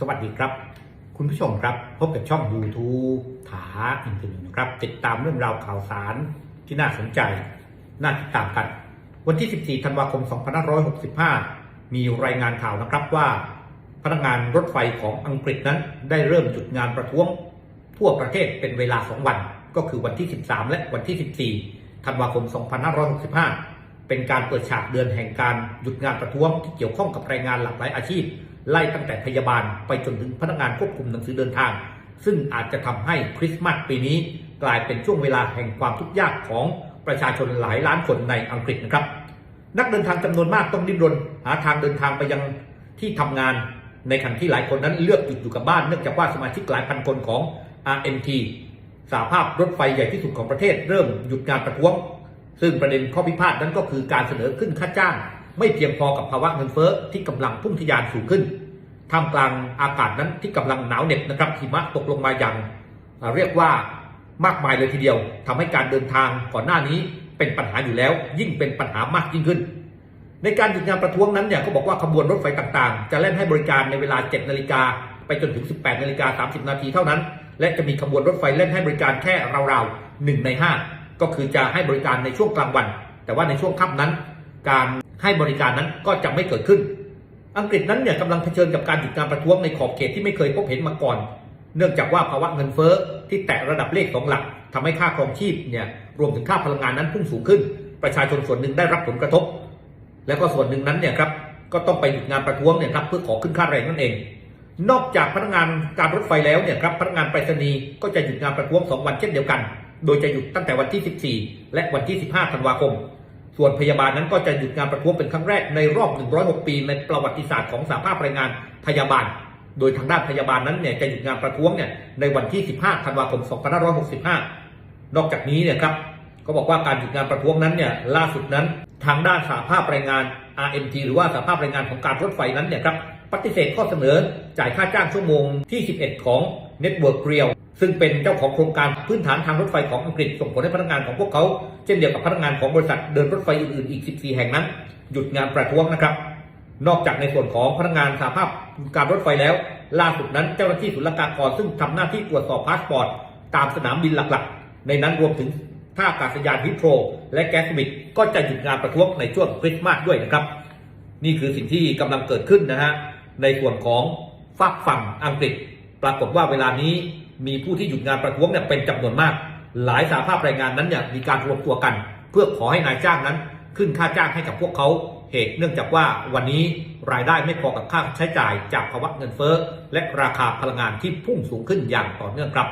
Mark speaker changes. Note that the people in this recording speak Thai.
Speaker 1: สวัสดีครับ คุณผู้ชมครับพบกับช่อง YouTube ถาอินเทอร์เน็ตนะครับ ติดตามเรื่องราวข่าวสารที่น่าสนใจ น่าติดตามกัน วันที่ 14 ธันวาคม 2565 มีรายงานข่าวนะครับว่า พนักงานรถไฟของอังกฤษนั้น ได้เริ่มหยุดงานประท้วง ทั่วประเทศเป็นเวลา 2 วัน ก็คือวันที่ 13 และวันที่ 14 ธันวาคม 2565 เป็นการเปิดฉากเดือนแห่งการหยุดงานประท้วงที่เกี่ยวข้องกับแรงงานหลากหลายอาชีพ ไล่ตั้งแต่พยาบาลไปจนถึงพนักงานควบคุมหนังสือเดินทาง ซึ่งอาจจะทำให้คริสต์มาสปีนี้ กลายเป็นช่วงเวลาแห่งความทุกข์ยากของประชาชนหลายล้านคนในอังกฤษนะครับ นักเดินทางจำนวนมากต้องดิ้นรนหาทางเดินทางไปยังที่ทำงาน ในขณะที่หลายคนนั้นเลือกหยุดอยู่กับบ้านเนื่องจากว่าสมาชิกหลายพันคนของ RMT สาภาพรถไฟใหญ่ที่สุดของประเทศเริ่มหยุดงานประท้วง ซึ่งประเด็นข้อพิพาทนั้นก็คือการเสนอขึ้นค่าจ้าง ไม่เพียงพอกับภาวะเงินเฟ้อที่กำลังพุ่งทะยานสูงขึ้นท่ามกลางอากาศนั้นที่กำลังหนาวเหน็บนะครับหิมะตกลงมาอย่างเรียกว่ามากมายเลยทีเดียวทำให้การเดินทางก่อนหน้านี้เป็นปัญหาอยู่แล้ว ยิ่งเป็นปัญหามากยิ่งขึ้น ในการหยุดงานประท้วงนั้นเนี่ยเขาบอกว่าขบวนรถไฟต่างๆ จะเล่นให้บริการในเวลา 7 นาฬิกาไปจนถึง 18 นาฬิกา 30 นาทีเท่านั้น และจะมีขบวนรถไฟเล่นให้บริการแค่ราวๆ1ใน 5 ก็คือจะให้บริการในช่วงกลางวัน แต่ว่าในช่วงค่ำนั้น การให้บริการนั้นก็จะไม่เกิดขึ้น อังกฤษนั้นเนี่ยกำลังเผชิญกับการหยุดงานประท้วงในขอบเขตที่ไม่เคยพบเห็นมาก่อน เนื่องจากว่าภาวะเงินเฟ้อที่แตะระดับเลขสองหลักทำให้ค่าครองชีพเนี่ยรวมถึงค่าพลังงานนั้นพุ่งสูงขึ้น ประชาชนส่วนหนึ่งได้รับผลกระทบ แล้วก็ส่วนหนึ่งนั้นเนี่ยครับก็ต้องไปหยุดงานประท้วงเนี่ยครับเพื่อขอขึ้นค่าแรงนั่นเอง นอกจากพนักงานการรถไฟแล้วเนี่ยครับพนักงานไปรษณีย์ก็จะหยุดงานประท้วง 2 วันเช่นเดียวกัน โดยจะหยุดตั้งแต่วันที่ 14 และวันที่ 15 ธันวาคม ส่วนพยาบาลนั้นก็จะหยุดงานประท้วงเป็นครั้งแรกในรอบ 106 ปีในประวัติศาสตร์ของสหภาพแรงงานพยาบาล โดยทางด้านพยาบาลนั้นเนี่ยจะหยุดงานประท้วงเนี่ยในวันที่ 15 ธันวาคม 2565 นอกจากนี้เนี่ยครับก็บอกว่าการหยุดงานประท้วงนั้นเนี่ยล่าสุดนั้นทางด้านสหภาพแรงงาน RMT หรือว่าสหภาพแรงงานของการรถไฟนั้นเนี่ยครับปฏิเสธข้อเสนอจ่ายค่าจ้างชั่วโมงที่ 11 ของ Network Rail ซึ่งเป็นเจ้าของโครงการพื้นฐานทางรถไฟของอังกฤษส่งผลให้พนักงานของพวกเขา เช่นเดียวกับพนักงานของบริษัทเดินรถไฟอื่นๆอีก 14 แห่งนั้น หยุดงานประท้วงนะครับ นอกจากในส่วนของพนักงานสาภาพการรถไฟแล้ว ล่าสุดนั้นเจ้าหน้าที่ศุลกากรซึ่งทำหน้าที่ตรวจสอบพาสปอร์ตตามสนามบินหลักๆ ในนั้นรวมถึงท่าอากาศยานฮิโตรและแกสมิดก็จะหยุดงานประท้วงในช่วงคริสต์มาสด้วยนะครับ นี่คือสิ่งที่กำลังเกิดขึ้นนะฮะในส่วนของฝักฝั่งอังกฤษ ปรากฏว่าเวลานี้มีผู้ที่หยุดงานประท้วงเนี่ยเป็นจำนวนมาก หลายสาภาพแรงงานนั้นเนี่ยมีการรวมตัวกัน เพื่อขอให้นายจ้างนั้น ขึ้นค่าจ้างให้กับพวกเขาเหตุเนื่องจากว่าวันนี้รายได้ไม่พอกับค่าใช้จ่ายจากภาวะเงินเฟ้อและราคาพลังงานที่พุ่งสูงขึ้นอย่างต่อเนื่องครับ